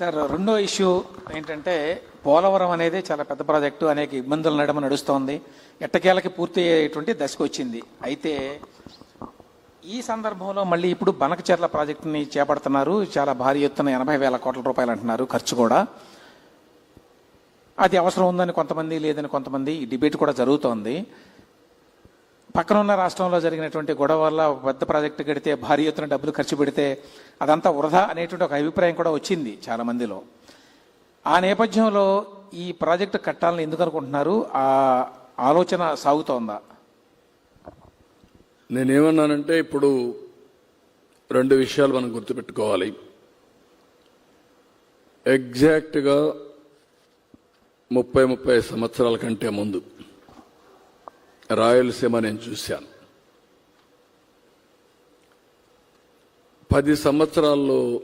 Sir రెండో issue ఏంటంటే పోలవరం అనేది చాలా పెద్ద ప్రాజెక్టు అనేక ఇబ్బందుల నడమ నడుస్తోంది. ఎట్టకేలకి పూర్తి అయ్యేటువంటి దశకు వచ్చింది. అయితే ఈ సందర్భంలో మళ్ళీ ఇప్పుడు బనకచెర్ల ప్రాజెక్టుని చేపడుతున్నారు. చాలా భారీ ఎత్తున ఎనభై వేల కోట్ల రూపాయలు అంటున్నారు ఖర్చు కూడా. అది అవసరం ఉందని కొంతమంది లేదని కొంతమంది డిబేట్ కూడా జరుగుతోంది. పక్కన ఉన్న రాష్ట్రంలో జరిగినటువంటి గొడవ వల్ల పెద్ద ప్రాజెక్టు కడితే భారీ ఎత్తున డబ్బులు ఖర్చు పెడితే అదంతా వృధా అనేటువంటి ఒక అభిప్రాయం కూడా వచ్చింది చాలా మందిలో. ఆ నేపథ్యంలో ఈ ప్రాజెక్టు కట్టాలని ఎందుకు అనుకుంటున్నారు? ఆ ఆలోచన సాగుతోందా? నేనేమన్నానంటే ఇప్పుడు రెండు విషయాలు మనం గుర్తుపెట్టుకోవాలి. ఎగ్జాక్ట్గా ముప్పై ముప్పై సంవత్సరాల కంటే ముందు రాయలసీమ నేను చూశాను. పది సంవత్సరాల్లో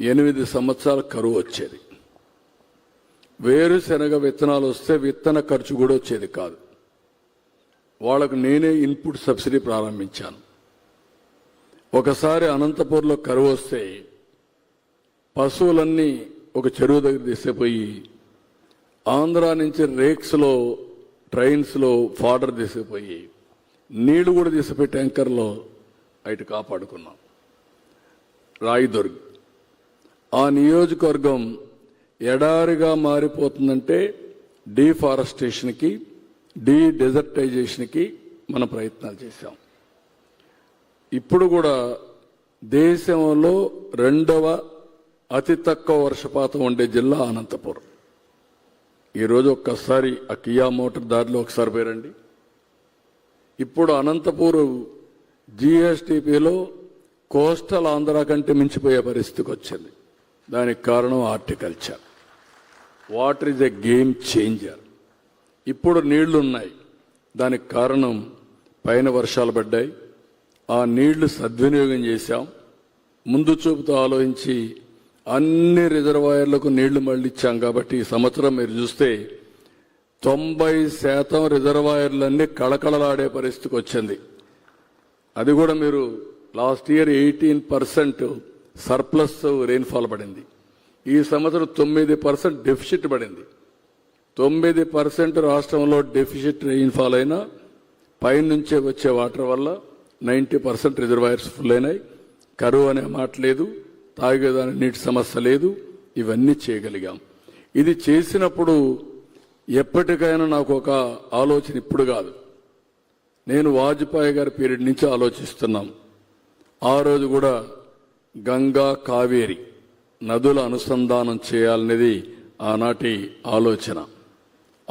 ఎనిమిది సంవత్సరాల కరువు వచ్చేది. వేరుశనగ విత్తనాలు వస్తే విత్తన ఖర్చు కూడా వచ్చేది కాదు. వాళ్ళకు నేనే ఇన్పుట్ సబ్సిడీ ప్రారంభించాను. ఒకసారి అనంతపూర్లో కరువు వస్తే పశువులన్నీ ఒక చెరువు దగ్గర తీసుకుపోయి ఆంధ్ర నుంచి రేక్స్లో ట్రైన్స్లో ఫాడర్ తీసుకుపోయి నీళ్ళు కూడా తీసుకుపోయి ట్యాంకర్లో అటు కాపాడుకున్నాం. రాయిదుర్గ్. ఆ నియోజకవర్గం ఎడారిగా మారిపోతుందంటే డీఫారెస్టేషన్కి డీ డెజర్టైజేషన్కి మన ప్రయత్నాలు చేశాం. ఇప్పుడు కూడా దేశంలో రెండవ అతి తక్కువ వర్షపాతం ఉండే జిల్లా అనంతపురం. ఈరోజు ఒక్కసారి ఆ కియా మోటార్ దారిలో ఒకసారి పోయారండి. ఇప్పుడు అనంతపూర్ జిఎస్టిపిలో కోస్టల్ ఆంధ్ర కంటే మించిపోయే పరిస్థితికి వచ్చింది. దానికి కారణం horticulture. Water is a game changer ఇప్పుడు నీళ్ళు ఉన్నాయి. దానికి కారణం పైన వర్షాలు పడ్డాయి. ఆ నీళ్ళు సద్వినియోగం చేశాం. ముందు చూపుతో ఆలోచించి అన్ని రిజర్వాయర్లకు నీళ్ళు మళ్ళిచ్చాం కాబట్టి ఈ సంవత్సరం మీరు చూస్తే తొంభై శాతం రిజర్వాయర్లన్నీ కళకళలాడే పరిస్థితికి వచ్చింది. అది కూడా మీరు last year eighteen percent surplus rainfall పడింది. ఈ సంవత్సరం తొమ్మిది పర్సెంట్ డెఫిసిట్ పడింది. తొమ్మిది పర్సెంట్ రాష్ట్రంలో డెఫిసిట్ రెయిన్ఫాల్ అయినా పైనుంచే వచ్చే వాటర్ వల్ల నైంటీ పర్సెంట్ రిజర్వాయర్స్ ఫుల్ అయినాయి. కరువు అనే మాట లేదు. తాగేదానికి నీటి సమస్య లేదు. ఇవన్నీ చేయగలిగాం. ఇది చేసినప్పుడు ఎప్పటికైనా నాకు ఒక ఆలోచన ఇప్పుడు కాదు. నేను వాజ్పేయి గారి పీరియడ్ నుంచి ఆలోచిస్తున్నాం. ఆ రోజు కూడా గంగా కావేరి నదుల అనుసంధానం చేయాలనేది ఆనాటి ఆలోచన.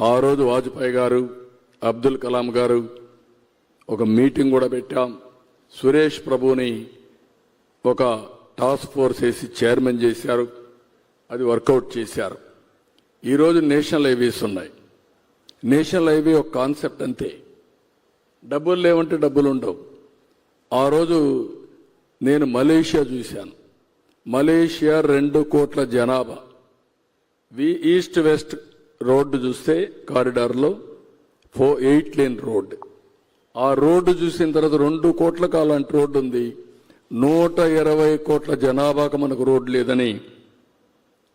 ఆ రోజు వాజ్పేయి గారు అబ్దుల్ కలాం గారు ఒక మీటింగ్ కూడా పెట్టాం. సురేష్ ప్రభుని ఒక టాస్క్ ఫోర్స్ వేసి చైర్మన్ చేశారు అది వర్కౌట్ చేశారు. ఈరోజు నేషనల్ హైవేస్ ఉన్నాయి. నేషనల్ హైవే ఒక కాన్సెప్ట్ అంతే. డబ్బులు లేవంటే డబ్బులు ఉండవు. ఆ రోజు నేను మలేషియా చూశాను. మలేషియా రెండు కోట్ల జనాభా. వి ఈస్ట్ వెస్ట్ రోడ్డు చూస్తే కారిడార్లో ఫో ఎయిట్ లేన్ రోడ్. ఆ రోడ్డు చూసిన తర్వాత రెండు కోట్ల కాలాంటి రోడ్డు ఉంది. నూట ఇరవై కోట్ల జనాభాకు మనకు రోడ్డు లేదని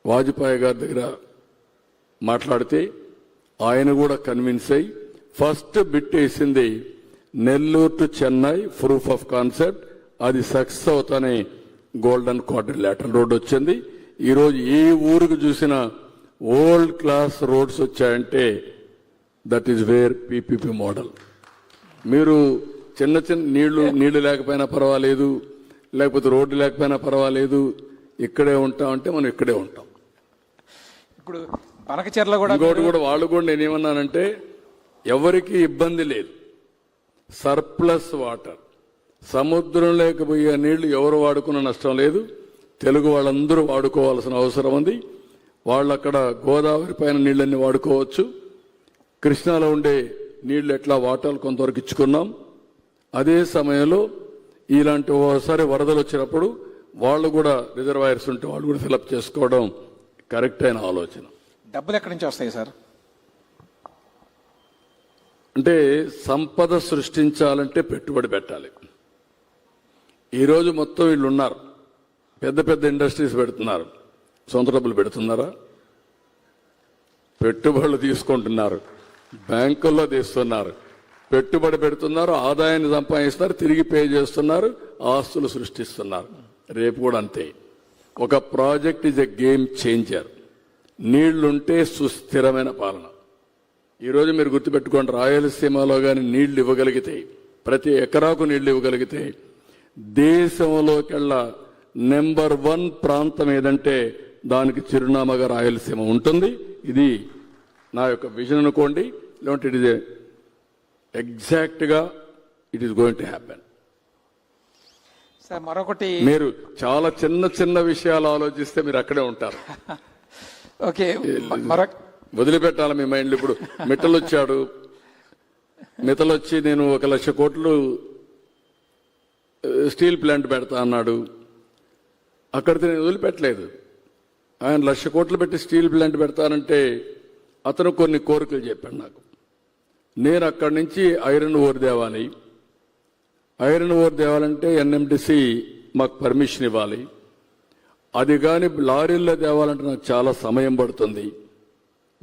వాజ్పేయి గారి దగ్గర మాట్లాడితే ఆయన కూడా కన్విన్స్ అయ్యి ఫస్ట్ బిట్ వేసింది Nellore to Chennai proof of concept అది సక్సెస్ అవుతానే గోల్డెన్ క్వార్టర్ రోడ్ వచ్చింది. ఈరోజు ఏ ఊరికి చూసినా ఓల్డ్ క్లాస్ రోడ్స్ వచ్చాయంటే that is where PPP model మీరు చిన్న చిన్న నీళ్ళు నీళ్ళు లేకపోయినా పర్వాలేదు లేకపోతే రోడ్డు లేకపోయినా పర్వాలేదు ఇక్కడే ఉంటామంటే మనం ఇక్కడే ఉంటాం. ఇప్పుడు బనకచెర్ల కూడా ఇంకోటి కూడా వాళ్ళు కూడా నేనేమన్నానంటే ఎవరికి ఇబ్బంది లేదు. Surplus water. సముద్రం లేకపోయే నీళ్ళు ఎవరు వాడుకున్న నష్టం లేదు. తెలుగు వాళ్ళందరూ వాడుకోవాల్సిన అవసరం ఉంది. వాళ్ళు అక్కడ గోదావరి పైన నీళ్ళన్ని వాడుకోవచ్చు. కృష్ణాలో ఉండే నీళ్ళు ఎట్లా వాటాలు కొంతవరకు ఇచ్చుకున్నాం. అదే సమయంలో ఇలాంటి ఓసారి వరదలు వచ్చినప్పుడు వాళ్ళు కూడా రిజర్వాయర్స్ ఉంటే వాళ్ళు కూడా ఫిలప్ చేసుకోవడం కరెక్ట్ అయిన ఆలోచన. డబ్బులు ఎక్కడి నుంచి వస్తాయి సార్? అంటే సంపద సృష్టించాలంటే పెట్టుబడి పెట్టాలి. ఈరోజు మొత్తం వీళ్ళు ఉన్నారు. పెద్ద పెద్ద ఇండస్ట్రీస్ పెడుతున్నారు. సొంత డబ్బులు పెడుతున్నారా? పెట్టుబడులు తీసుకుంటున్నారు. బ్యాంకుల్లో తీస్తున్నారు. పెట్టుబడి పెడుతున్నారు ఆదాయాన్ని సంపాదిస్తున్నారు తిరిగి పే చేస్తున్నారు ఆస్తులు సృష్టిస్తున్నారు. రేపు కూడా అంతే. ఒక project is a game changer. నీళ్ళుంటే సుస్థిరమైన పాలన. ఈరోజు మీరు గుర్తుపెట్టుకోండి రాయలసీమలో కానీ నీళ్ళు ఇవ్వగలిగితే ప్రతి ఎకరాకు నీళ్ళు ఇవ్వగలిగితే దేశంలోకెల్లా నెంబర్ వన్ ప్రాంతం ఏదంటే దానికి చిరునామాగా రాయలసీమ ఉంటుంది. ఇది నా యొక్క విజన్ అనుకోండి లేదంటే ఇట్ ఇస్ ఎగ్జాక్ట్గా it is going to happen sir మరొకటి మీరు చాలా చిన్న చిన్న విషయాలు ఆలోచిస్తే మీరు అక్కడే ఉంటారు. ఓకే మ- మరొక వదిలిపెట్టాలి మీ మైండ్లో ఇప్పుడు. మిట్టలు వచ్చాడు మిట్టలు వచ్చి నేను ఒక లక్ష కోట్లు స్టీల్ ప్లాంట్ పెడతా అన్నాడు. అక్కడికి నేను వదిలిపెట్టలేదు. ఆయన లక్ష కోట్లు పెట్టి స్టీల్ ప్లాంట్ పెడతానంటే అతను కొన్ని కోరికలు చెప్పాడు నాకు. నేను అక్కడి నుంచి ఐరన్ ఓర్ దేవాలి ఐరన్ ఓర్ తేవాలంటే ఎన్ఎండిసి మాకు పర్మిషన్ ఇవ్వాలి. అది కానీ లారీల్లో తేవాలంటే నాకు చాలా సమయం పడుతుంది.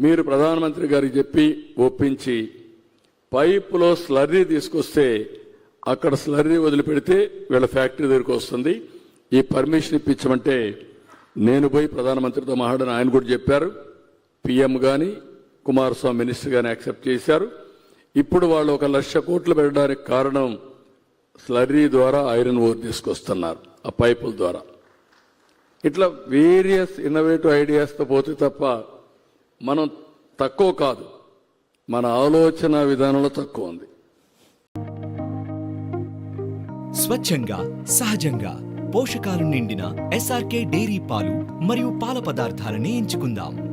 మీరు ప్రధానమంత్రి గారికి చెప్పి ఒప్పించి పైపులో స్లర్రీ తీసుకొస్తే అక్కడ స్లర్రీ వదిలిపెడితే వీళ్ళ ఫ్యాక్టరీ దగ్గరికి వస్తుంది. ఈ పర్మిషన్ ఇప్పించమంటే నేను పోయి ప్రధానమంత్రితో మాట్లాడని ఆయన కూడా చెప్పారు. పిఎం కానీ కుమారస్వామి మినిస్టర్ కానీ యాక్సెప్ట్ చేశారు. ఇప్పుడు వాళ్ళు ఒక లక్ష కోట్లు పెట్టడానికి కారణం స్లర్రీ ద్వారా ఐరన్ ఓర్ తీసుకొస్తున్నారు ఆ పైపుల ద్వారా. ఇట్లా వేరియస్ ఇన్నోవేటివ్ ఐడియాస్తో పోతే తప్ప మనం తక్కువ కాదు మన ఆలోచన విధానంలో తక్కువ ఉంది. స్వచ్ఛంగా సహజంగా పోషకాలు నిండిన ఎస్ఆర్కే డైరీ పాలు మరియు పాల పదార్థాలని ఎంచుకుందాం.